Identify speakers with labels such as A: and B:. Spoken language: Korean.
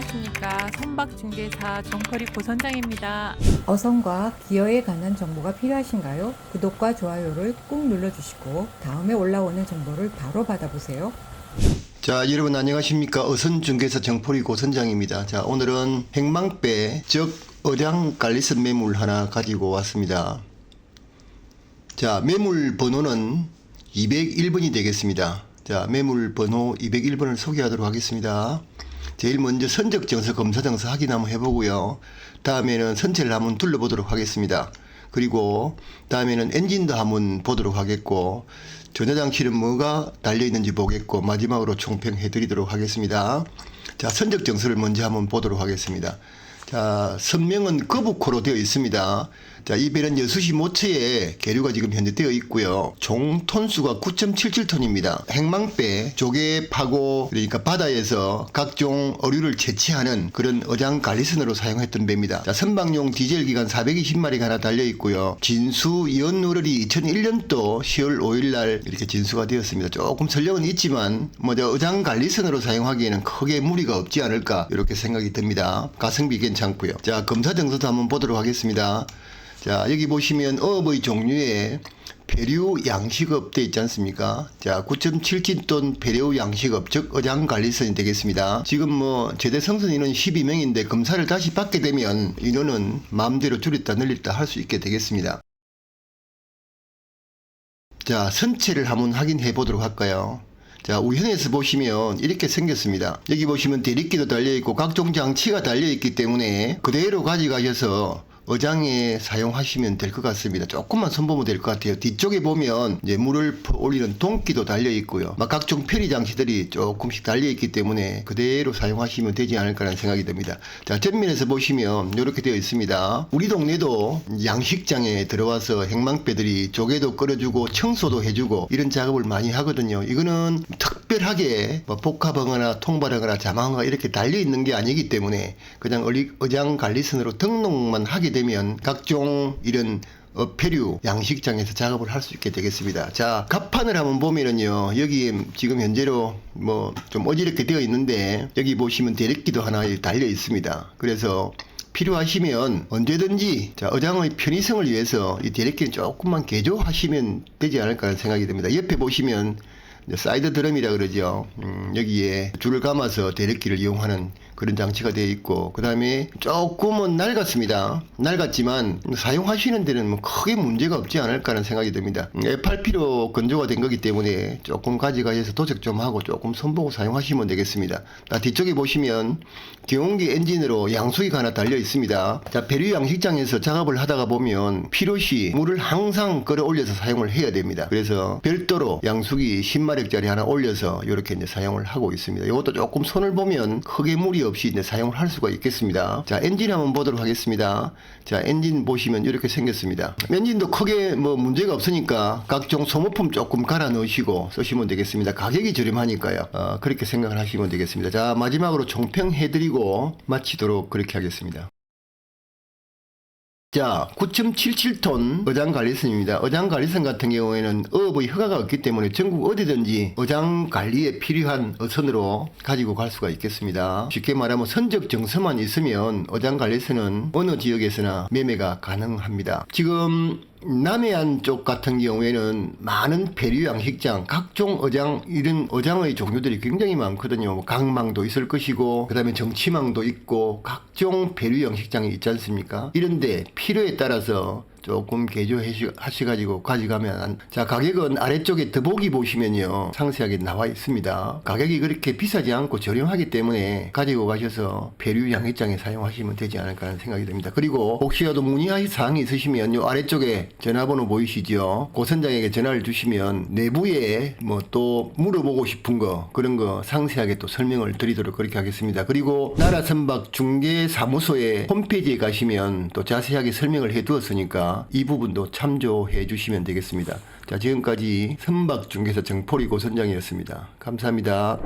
A: 안녕하십니까. 선박중개사 정퍼리 고선장입니다.
B: 어선과 기어에 관한 정보가 필요하신가요? 구독과 좋아요를 꾹 눌러주시고 다음에 올라오는 정보를 바로 받아보세요.
C: 자, 여러분 안녕하십니까? 어선중개사 정포리 고선장입니다. 자, 오늘은 행망배, 즉 어장 갈리선 매물 하나 가지고 왔습니다. 자, 매물 번호는 201번이 되겠습니다. 자, 매물 번호 201번을 소개하도록 하겠습니다. 제일 먼저 선적 정서 검사 정서 확인 한번 해보고요. 다음에는 선체를 한번 둘러보도록 하겠습니다. 그리고 다음에는 엔진도 한번 보도록 하겠고 전자장치는 뭐가 달려있는지 보겠고 마지막으로 총평해 드리도록 하겠습니다. 자, 선적 정서를 먼저 한번 보도록 하겠습니다. 자, 선명은 거북코로 되어 있습니다. 자, 이 배는 여수시 모처에 계류가 지금 현재 되어 있고요. 총 톤수가 9.77톤입니다. 행망배, 조개 파고, 그러니까 바다에서 각종 어류를 채취하는 그런 어장 갈리선으로 사용했던 배입니다. 자, 선박용 디젤 기관 420마리가 하나 달려 있고요. 진수 연우럴이 2001년도 10월 5일 날 이렇게 진수가 되었습니다. 조금 설령은 있지만 뭐저 어장 갈리선으로 사용하기에는 크게 무리가 없지 않을까 이렇게 생각이 듭니다. 가성비 괜찮고요. 자, 검사 정서도 한번 보도록 하겠습니다. 자, 여기 보시면 어업의 종류에 배류 양식업 돼 있지 않습니까? 자, 9.77톤 배류 양식업, 즉 어장 관리선이 되겠습니다. 지금 뭐 제대 성선 인원 12명인데 검사를 다시 받게 되면 인원은 마음대로 줄였다 늘렸다 할 수 있게 되겠습니다. 자, 선체를 한번 확인해 보도록 할까요? 자, 우현에서 보시면 이렇게 생겼습니다. 여기 보시면 대립기도 달려있고 각종 장치가 달려있기 때문에 그대로 가져가셔서 어장에 사용하시면 될 것 같습니다. 조금만 손보면 될 것 같아요. 뒤쪽에 보면 이제 물을 퍼 올리는 동기도 달려 있고요. 막 각종 편의 장치들이 조금씩 달려 있기 때문에 그대로 사용하시면 되지 않을까라는 생각이 듭니다. 자, 전면에서 보시면 이렇게 되어 있습니다. 우리 동네도 양식장에 들어와서 행망배들이 조개도 끓여주고 청소도 해주고 이런 작업을 많이 하거든요. 이거는 특별하게 뭐 복합하거나 통발하거나 자망하거나 이렇게 달려 있는 게 아니기 때문에 그냥 어장 관리선으로 등록만 하게 되면 각종 이런 어패류 양식장에서 작업을 할 수 있게 되겠습니다. 자, 갑판을 한번 보면은요, 여기 지금 현재로 뭐 좀 어지럽게 되어 있는데, 여기 보시면 대립기도 하나 달려 있습니다. 그래서 필요하시면 언제든지 자, 어장의 편의성을 위해서 이 대립기는 조금만 개조하시면 되지 않을까 하는 생각이 듭니다. 옆에 보시면 사이드 드럼이라 그러죠. 음, 여기에 줄을 감아서 대립기를 이용하는 그런 장치가 되어 있고, 그 다음에 조금은 낡았습니다. 낡았지만 사용하시는 데는 뭐 크게 문제가 없지 않을까 하는 생각이 듭니다. 음, FRP로 건조가 된 거기 때문에 조금 가져가셔서 도색 좀 하고 조금 손보고 사용하시면 되겠습니다. 자, 뒤쪽에 보시면 경운기 엔진으로 양수기가 하나 달려 있습니다. 자, 배류 양식장에서 작업을 하다가 보면 필요시 물을 항상 끌어 올려서 사용을 해야 됩니다. 그래서 별도로 양수기 10 마력짜리 하나 올려서 이렇게 이제 사용을 하고 있습니다. 이것도 조금 손을 보면 크게 무리 없이 이제 사용을 할 수가 있겠습니다. 자, 엔진 한번 보도록 하겠습니다. 자, 엔진 보시면 이렇게 생겼습니다. 엔진도 크게 뭐 문제가 없으니까 각종 소모품 조금 갈아 넣으시고 쓰시면 되겠습니다. 가격이 저렴하니까요. 어, 그렇게 생각을 하시면 되겠습니다. 자, 마지막으로 총평해드리고 마치도록 그렇게 하겠습니다. 자, 9.77톤 어장 관리선입니다. 어장 관리선 같은 경우에는 어업의 허가가 없기 때문에 전국 어디든지 어장 관리에 필요한 어선으로 가지고 갈 수가 있겠습니다. 쉽게 말하면 선적 정서만 있으면 어장 관리선은 어느 지역에서나 매매가 가능합니다. 지금 남해안 쪽 같은 경우에는 많은 배류 양 식장, 각종 어장 이런 어장의 종류들이 굉장히 많거든요. 뭐 강망도 있을 것이고 그다음에 정치망도 있고 각종 배류 양 식장이 있지 않습니까? 이런데 필요에 따라서 조금 개조하셔가지고 가져가면 안- 자 가격은 아래쪽에 더보기 보시면요. 상세하게 나와 있습니다. 가격이 그렇게 비싸지 않고 저렴하기 때문에 가지고 가셔서 배류 양식장에 사용하시면 되지 않을까 하는 생각이 듭니다. 그리고 혹시라도 문의할 사항이 있으시면 요. 아래쪽에 전화번호 보이시죠? 고선장에게 전화를 주시면 내부에 뭐 또 물어보고 싶은 거 그런 거 상세하게 또 설명을 드리도록 그렇게 하겠습니다. 그리고 나라선박 중개사무소의 홈페이지에 가시면 또 자세하게 설명을 해 두었 이 부분도 참조해 주시면 되겠습니다. 자, 지금까지 선박 중개사 정포리 고선장이었습니다. 감사합니다.